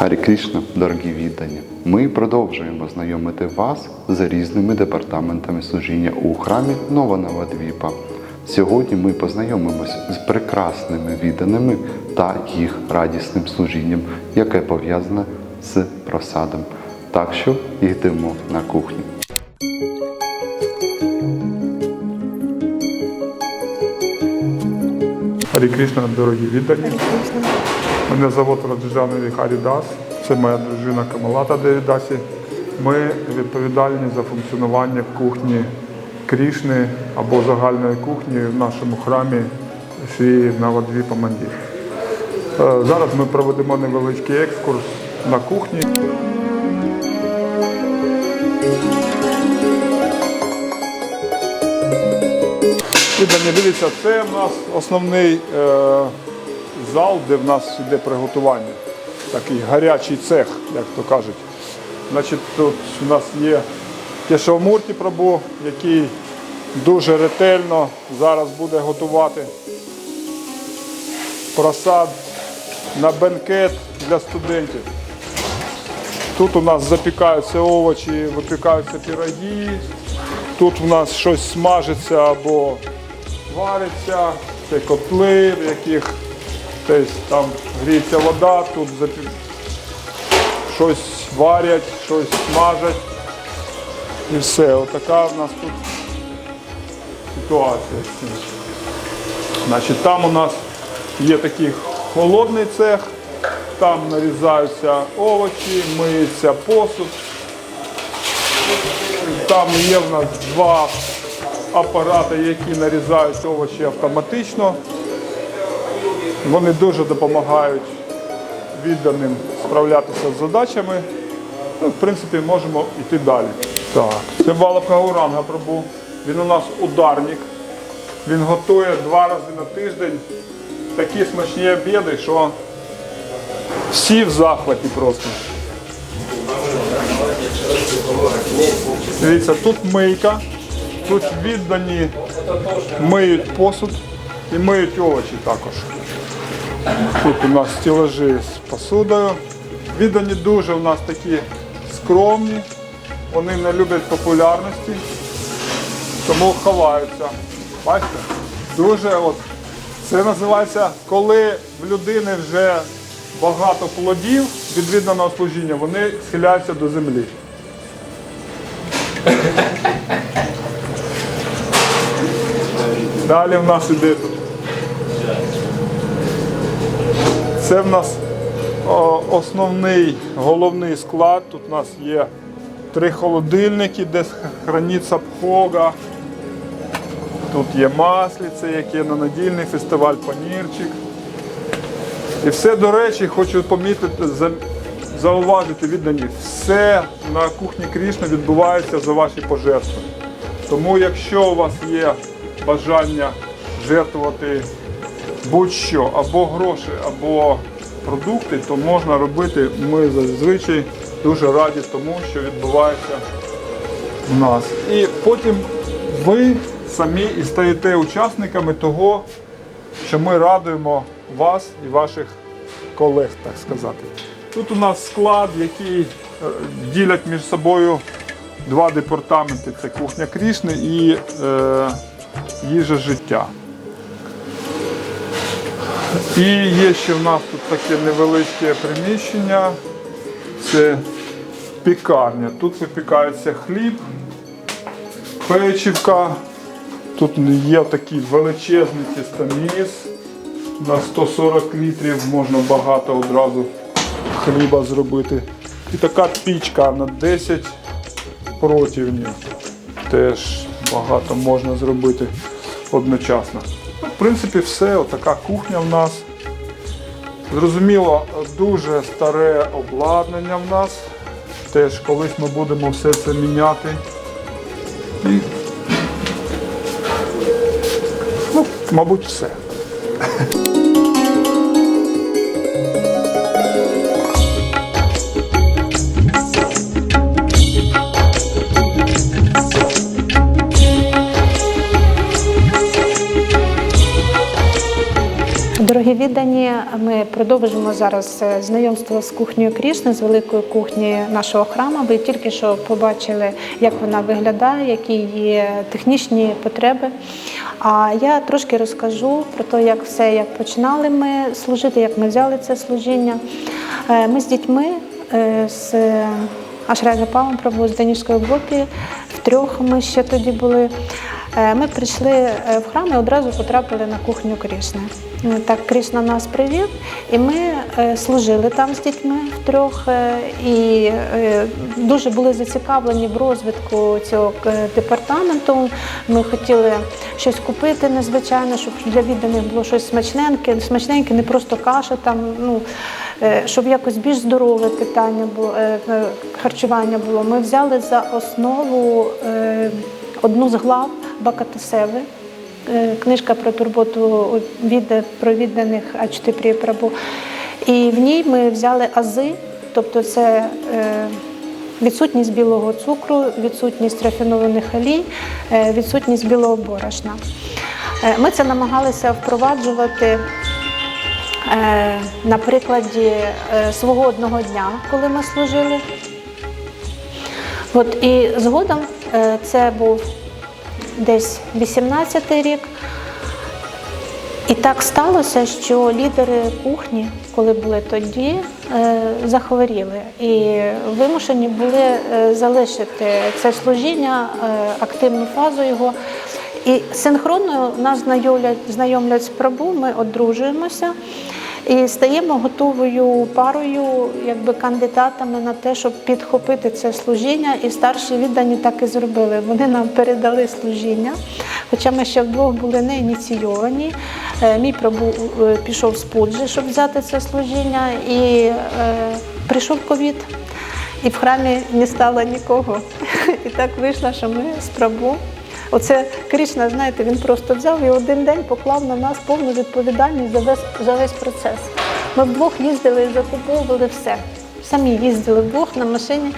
Гарі Крішна, дорогі віддані, ми продовжуємо знайомити вас з різними департаментами служіння у храмі Нова Навадвіпа. Сьогодні ми познайомимось з прекрасними відданими та їх радісним служінням, яке пов'язане з просадом. Так що йдемо на кухню. Харі Кришна, дорогі віддані. Мене звуть Раджанові Харідас. Це моя дружина Камалата Девідасі. Ми відповідальні за функціонування кухні Крішни або загальної кухні в нашому храмі Шрі Навадвіпа Мандір. Е, Зараз ми проведемо невеличкий екскурс на кухні. Віддані, дивіться, це в нас основний е, зал, де в нас йде приготування. Такий гарячий цех, як то кажуть. Значить, тут у нас є Кешавмурті Прабу, який дуже ретельно зараз буде готувати просад на бенкет для студентів. Тут у нас запікаються овочі, випікаються піроги. Тут у нас щось смажиться або вариться, це котли, в яких десь там гріється вода, тут щось варять, щось смажать. І все. Отака в нас тут ситуація. Значить, там у нас є такий холодний цех, там нарізаються овочі, миється посуд. Там є в нас два апарати, які нарізають овочі автоматично. Вони дуже допомагають відданим справлятися з задачами. Ну, в принципі, можемо йти далі. Так, це Балабхауранга Прабу. Він у нас ударник. Він готує два рази на тиждень такі смачні обіди, що всі в захваті просто. Дивіться, тут мийка, тут віддані миють посуд і миють овочі також. Тут у нас стілажі з посудою. Віддані дуже у нас такі скромні, вони не люблять популярності, тому ховаються. Бачите? Дуже от. Це називається, коли в людини вже багато плодів від відданого служіння, вони схиляються до землі. Далі в нас іде тут. Це в нас основний головний склад. Тут у нас є три холодильники, де храниться пхога. Тут є масліце, яке на недільний фестиваль панірчик. І все, до речі, хочу помітити, зауважити віддані, все на кухні Крішни відбувається за ваші пожертви. Тому якщо у вас є бажання жертвувати будь-що, або гроші, або продукти, то можна робити. Ми зазвичай дуже раді тому, що відбувається в нас. І потім ви самі і стаєте учасниками того, що ми радуємо вас і ваших колег, так сказати. Тут у нас склад, який е, ділять між собою два департаменти: це кухня Крішни і е, їжа життя. І є ще в нас тут таке невеличке приміщення. Це пікарня. Тут випікається хліб, печівка. Тут є такий величезний тістоміс. На 140 літрів можна багато одразу хліба зробити. І така пічка на 10 противнів. Теж багато можна зробити одночасно. Ну, в принципі, все, отака кухня в нас. Зрозуміло, дуже старе обладнання в нас. Теж колись ми будемо все це міняти. І, ну, мабуть, все. Дорогі віддані, ми продовжимо зараз е, знайомство з кухнею Крішни, з великою кухні нашого храму. Ви тільки що побачили, як вона виглядає, які її технічні потреби. А я трошки розкажу про те, як все, як починали ми служити, як ми взяли це служіння. Е, Ми з дітьми е, з Ашрайна Павом Прабу з Данівської групи, втрьох ми ще тоді були. Ми прийшли в храм і одразу потрапили на кухню Крішни. Е, Так Крішна нас привів, і ми е, служили там з дітьми втрьох е, і дуже були зацікавлені в розвитку цього департаменту. Ми хотіли щось купити незвичайне, щоб для відданих було щось смачненьке, смачненьке, не просто каша там. Ну, щоб якось більш здорове питання було харчування було. Ми взяли за основу одну з глав Бакатисеви. Е, Книжка про турботу від про відданих Ачти Прабу. І в ній ми взяли ази, тобто це е, відсутність білого цукру, відсутність рафінованих олій, е, відсутність білого борошна. Ми це намагалися впроваджувати на прикладі свого одного дня, коли ми служили. От і згодом це був десь 18-й рік. І так сталося, що лідери кухні, коли були тоді, е, захворіли і вимушені були е, залишити це служіння, е, активну фазу його. І синхронно нас знайомлять, знайомлять з прабу, ми одружуємося і стаємо готовою парою, якби кандидатами на те, щоб підхопити це служіння. І старші віддані так і зробили. Вони нам передали служіння, хоча ми ще вдвох були не ініційовані. Е, Мій прабу е, пішов з Пуджі, щоб взяти це служіння, і е, прийшов ковід. І в храмі не стало нікого. І так вийшло, що ми з прабу. Оце Кришна, знаєте, він просто взяв і один день поклав на нас повну відповідальність за весь, за весь процес. Ми вдвох їздили і закуповували все. Самі їздили вдвох на машині.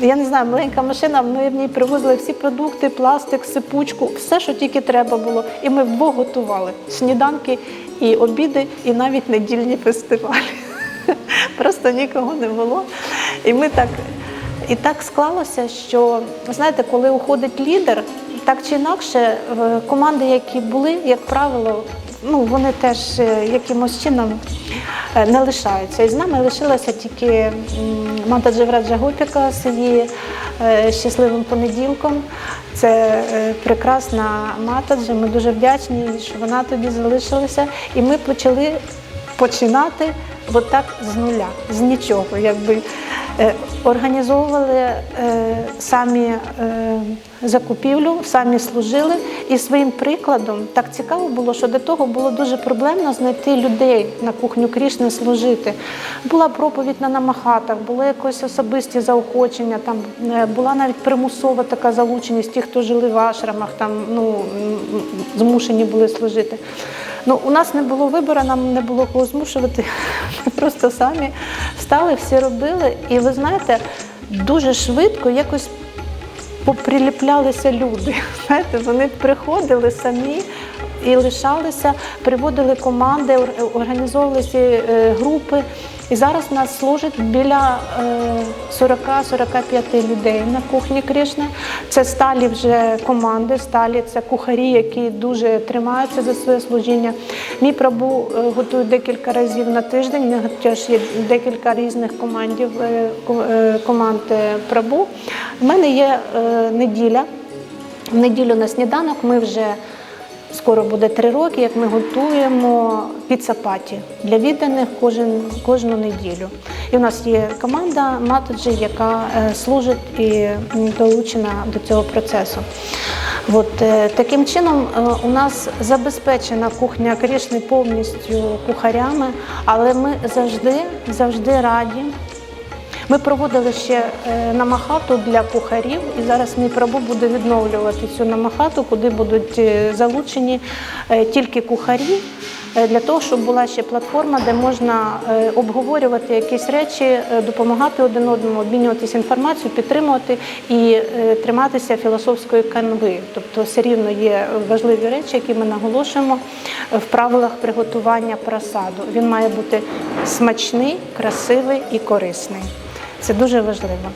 Я не знаю, маленька машина, ми в ній привозили всі продукти, пластик, сипучку, все, що тільки треба було. І ми вдвох готували сніданки і обіди, і навіть недільні фестивалі. Просто нікого не було. І ми так. І так склалося, що знаєте, коли уходить лідер, так чи інакше, е, команди, які були, як правило, ну вони теж е, якимось чином е, не лишаються. І з нами лишилася тільки м, Мата Джевраджа Гопіка з її щасливим понеділком. Це прекрасна матаджа. Ми дуже вдячні, що вона тоді залишилася. І ми почали починати отак з нуля, з нічого. Якби організовували самі закупівлю, самі служили. І своїм прикладом так цікаво було, що до того було дуже проблемно знайти людей на кухню Крішни служити. Була проповідь на намахатах, були якось особисті заохочення, там е, була навіть примусова така залученість, ті, хто жили в ашрамах, там ну змушені були служити. Ну, у нас не було вибору, нам не було кого змушувати. Ми просто самі встали, всі робили. І ви знаєте, дуже швидко якось поприліплялися люди. Знаєте, вони приходили самі і лишалися, приводили команди, ор- організовувалися е, групи. І зараз нас служить біля е, 40-45 людей на кухні Кришни. Це сталі вже команди, сталі це кухарі, які дуже тримаються за своє служіння. Мій прабу е, готує декілька разів на тиждень. У нього теж є декілька різних командів е, ко- е, команд е, прабу. У мене є е, неділя. В неділю на сніданок ми вже скоро буде три роки, як ми готуємо піцапаті для відданих кожен, кожну неділю. І в нас є команда Матоджі, яка е, служить і долучена до цього процесу. От, е, таким чином е, у нас забезпечена кухня Крішни повністю кухарями, але ми завжди, завжди раді ми проводили ще е, намахату для кухарів, і зараз мій прабу буде відновлювати цю намахату, куди будуть е, залучені е, тільки кухарі, для того, щоб була ще платформа, де можна обговорювати якісь речі, допомагати один одному, обмінюватися інформацією, підтримувати і триматися філософської канви. Тобто, все рівно є важливі речі, які ми наголошуємо в правилах приготування просаду. Він має бути смачний, красивий і корисний. Це дуже важливо.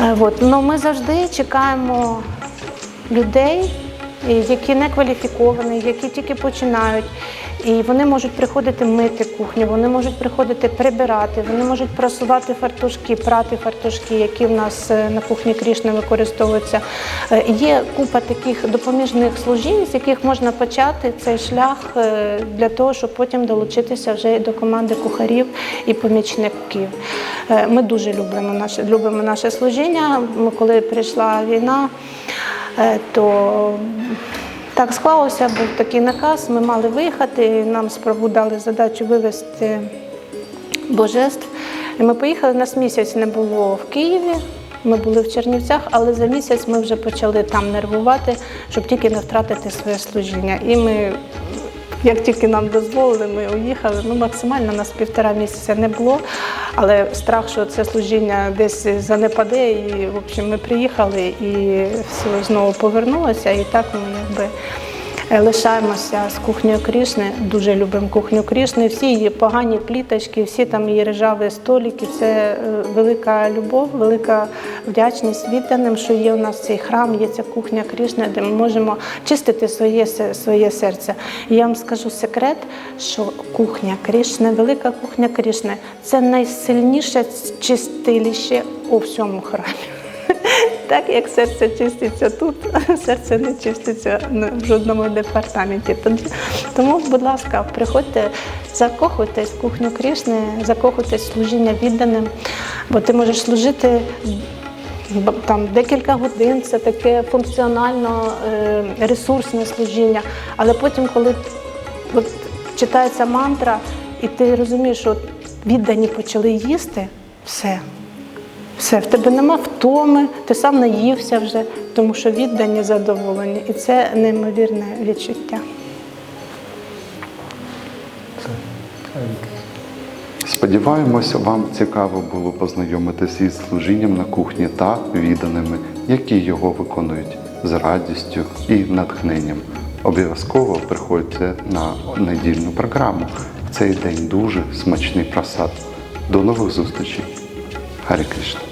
Е, От. Ну, ми завжди чекаємо людей, які не кваліфіковані, які тільки починають. І вони можуть приходити мити кухню, вони можуть приходити прибирати, вони можуть просувати фартушки, прати фартушки, які в нас е, на кухні Крішни використовуються. Е, Є купа таких допоміжних служінь, з яких можна почати цей шлях е, для того, щоб потім долучитися вже до команди кухарів і помічників. Ми дуже любимо наше, любимо наше служіння. Коли прийшла війна, то так склалося, був такий наказ, ми мали виїхати, нам спробу дали задачу вивезти божеств. І ми поїхали, нас місяць не було в Києві, ми були в Чернівцях, але за місяць ми вже почали там нервувати, щоб тільки не втратити своє служіння. І ми, як тільки нам дозволили, ми уїхали. Ну, максимально нас півтора місяця не було, але страх, що це служіння десь занепаде. І в общем, ми приїхали і все знову повернулося. І так ми якби. Е, Лишаємося з кухнею Крішни, дуже любимо кухню Крішни. Всі її погані пліточки, всі там її ржаві столики. Це е, велика любов, велика вдячність відданим, що є у нас цей храм, є ця кухня Крішни, де ми можемо чистити своє, своє серце. І я вам скажу секрет, що кухня Крішни, велика кухня Крішни це найсильніше чистилище у всьому храмі. Так як серце чиститься тут, серце не чиститься в жодному департаменті. Тому, будь ласка, приходьте, закохуйтесь в кухню Крішни, закохуйтесь в служіння відданим, бо ти можеш служити там декілька годин, це таке функціонально е, ресурсне служіння. Але потім, коли от, читається мантра, і ти розумієш, що віддані почали їсти, все. Все, в тебе нема втоми, ти сам наївся вже, тому що віддані задоволені. І це неймовірне відчуття. Сподіваємося, вам цікаво було познайомитися із служінням на кухні та відданими, які його виконують з радістю і натхненням. Обов'язково приходьте на недільну програму. В цей день дуже смачний просад. До нових зустрічей. Харі Кришна.